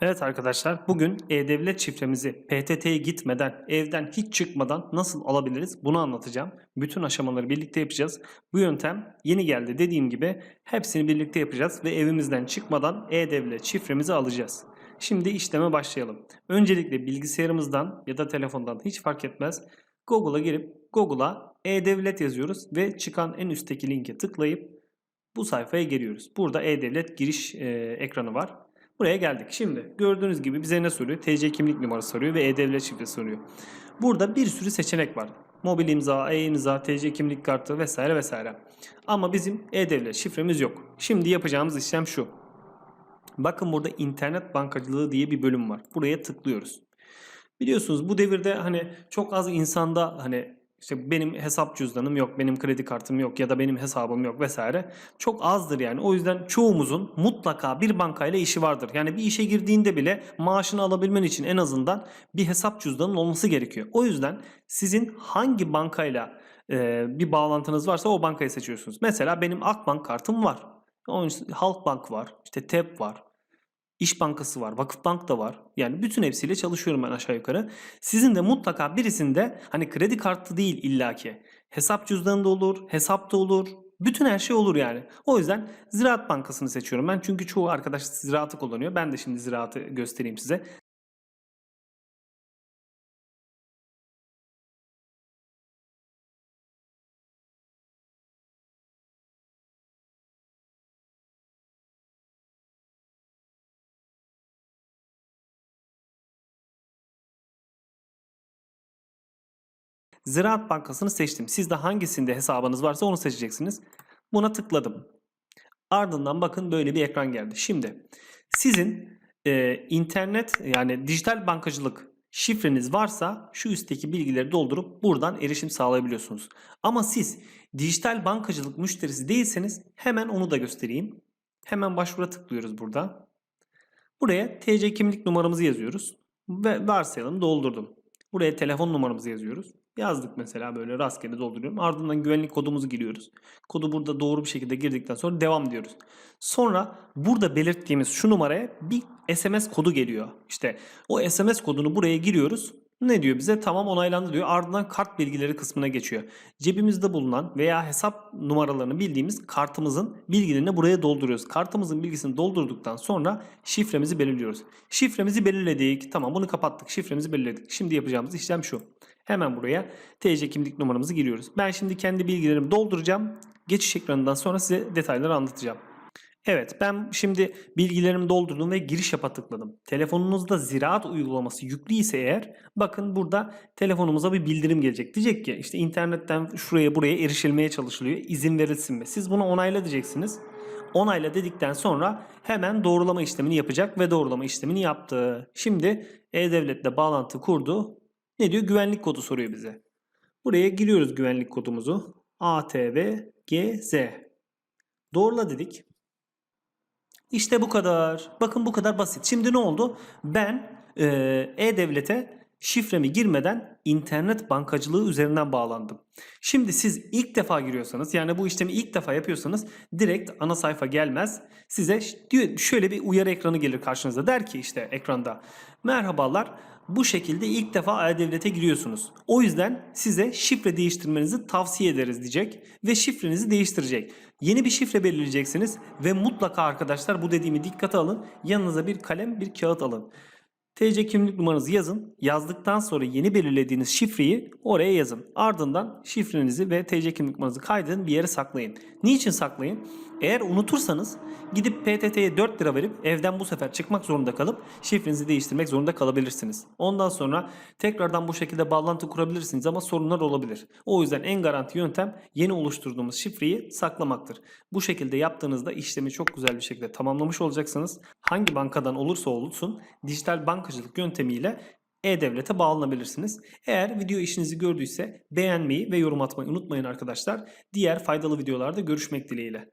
Evet arkadaşlar bugün E-Devlet şifremizi PTT'ye gitmeden, evden hiç çıkmadan nasıl alabiliriz bunu anlatacağım. Bütün aşamaları birlikte yapacağız. Bu yöntem yeni geldi dediğim gibi hepsini birlikte yapacağız ve evimizden çıkmadan E-Devlet şifremizi alacağız. Şimdi işleme başlayalım. Öncelikle bilgisayarımızdan ya da telefondan hiç fark etmez. Google'a girip Google'a E-Devlet yazıyoruz ve çıkan en üstteki linke tıklayıp bu sayfaya giriyoruz. Burada E-Devlet giriş e, ekranı var. Buraya geldik. Şimdi gördüğünüz gibi bize ne soruyor? TC kimlik numarası soruyor ve E-Devlet şifresi soruyor. Burada bir sürü seçenek var. Mobil imza, e-imza, TC kimlik kartı vesaire vesaire. Ama bizim E-Devlet şifremiz yok. Şimdi yapacağımız işlem şu. Bakın burada internet bankacılığı diye bir bölüm var. Buraya tıklıyoruz. Biliyorsunuz bu devirde hani çok az insanda hani işte benim hesap cüzdanım yok, benim kredi kartım yok ya da benim hesabım yok vesaire. Çok azdır yani. O yüzden çoğumuzun mutlaka bir bankayla işi vardır. Yani bir işe girdiğinde bile maaşını alabilmen için en azından bir hesap cüzdanın olması gerekiyor. O yüzden sizin hangi bankayla e, bir bağlantınız varsa o bankayı seçiyorsunuz. Mesela benim Akbank kartım var. Halkbank var, işte TEP var, İş Bankası var, Vakıfbank da var. Yani bütün hepsiyle çalışıyorum ben aşağı yukarı. Sizin de mutlaka birisinde hani kredi kartı değil illaki. Hesap cüzdanında olur, hesapta olur. Bütün her şey olur yani. O yüzden Ziraat Bankası'nı seçiyorum ben. Çünkü çoğu arkadaş ziraatı kullanıyor. Ben de şimdi ziraatı göstereyim size. Ziraat Bankası'nı seçtim. Sizde hangisinde hesabınız varsa onu seçeceksiniz. Buna tıkladım. Ardından bakın böyle bir ekran geldi. Şimdi sizin e, internet yani dijital bankacılık şifreniz varsa şu üstteki bilgileri doldurup buradan erişim sağlayabiliyorsunuz. Ama siz dijital bankacılık müşterisi değilseniz hemen onu da göstereyim. Hemen başvura tıklıyoruz burada. Buraya TC kimlik numaramızı yazıyoruz. Ve varsayalım doldurdum. Buraya telefon numaramızı yazıyoruz. Yazdık mesela böyle rastgele dolduruyorum. Ardından güvenlik kodumuzu giriyoruz. Kodu burada doğru bir şekilde girdikten sonra devam diyoruz. Sonra burada belirttiğimiz şu numaraya bir SMS kodu geliyor. İşte o SMS kodunu buraya giriyoruz. Ne diyor bize? Tamam onaylandı diyor. Ardından kart bilgileri kısmına geçiyor. Cebimizde bulunan veya hesap numaralarını bildiğimiz kartımızın bilgilerini buraya dolduruyoruz. Kartımızın bilgisini doldurduktan sonra şifremizi belirliyoruz. Şifremizi belirledik. Tamam bunu kapattık. Şifremizi belirledik. Şimdi yapacağımız işlem şu. Hemen buraya TC kimlik numaramızı giriyoruz. Ben şimdi kendi bilgilerimi dolduracağım. Geçiş ekranından sonra size detayları anlatacağım. Evet ben şimdi bilgilerimi doldurdum ve giriş yapa tıkladım. Telefonunuzda ziraat uygulaması yüklü ise eğer bakın burada telefonumuza bir bildirim gelecek. Diyecek ki işte internetten şuraya buraya erişilmeye çalışılıyor. İzin verilsin mi? Siz bunu onayla diyeceksiniz. Onayla dedikten sonra hemen doğrulama işlemini yapacak ve doğrulama işlemini yaptı. Şimdi E-Devlet'le bağlantı kurdu. Ne diyor? Güvenlik kodu soruyor bize. Buraya giriyoruz güvenlik kodumuzu. ATVGZ. Doğrula dedik. İşte bu kadar. Bakın bu kadar basit. Şimdi ne oldu? Ben e, E-Devlet'e şifremi girmeden internet bankacılığı üzerinden bağlandım. Şimdi siz ilk defa giriyorsanız yani bu işlemi ilk defa yapıyorsanız direkt ana sayfa gelmez. Size şöyle bir uyarı ekranı gelir karşınıza. Der ki işte ekranda merhabalar bu şekilde ilk defa E-Devlet'e giriyorsunuz. O yüzden size şifre değiştirmenizi tavsiye ederiz diyecek ve şifrenizi değiştirecek. Yeni bir şifre belirleyeceksiniz ve mutlaka arkadaşlar bu dediğimi dikkate alın. Yanınıza bir kalem, bir kağıt alın. TC kimlik numaranızı yazın. Yazdıktan sonra yeni belirlediğiniz şifreyi oraya yazın. Ardından şifrenizi ve TC kimlik numaranızı kaydedin bir yere saklayın. Niçin saklayın? Eğer unutursanız gidip PTT'ye 4 lira verip evden bu sefer çıkmak zorunda kalıp şifrenizi değiştirmek zorunda kalabilirsiniz. Ondan sonra tekrardan bu şekilde bağlantı kurabilirsiniz ama sorunlar olabilir. O yüzden en garanti yöntem yeni oluşturduğumuz şifreyi saklamaktır. Bu şekilde yaptığınızda işlemi çok güzel bir şekilde tamamlamış olacaksınız. Hangi bankadan olursa olsun dijital bankacılık yöntemiyle e-Devlet'e bağlanabilirsiniz. Eğer video işinizi gördüyse beğenmeyi ve yorum atmayı unutmayın arkadaşlar. Diğer faydalı videolarda görüşmek dileğiyle.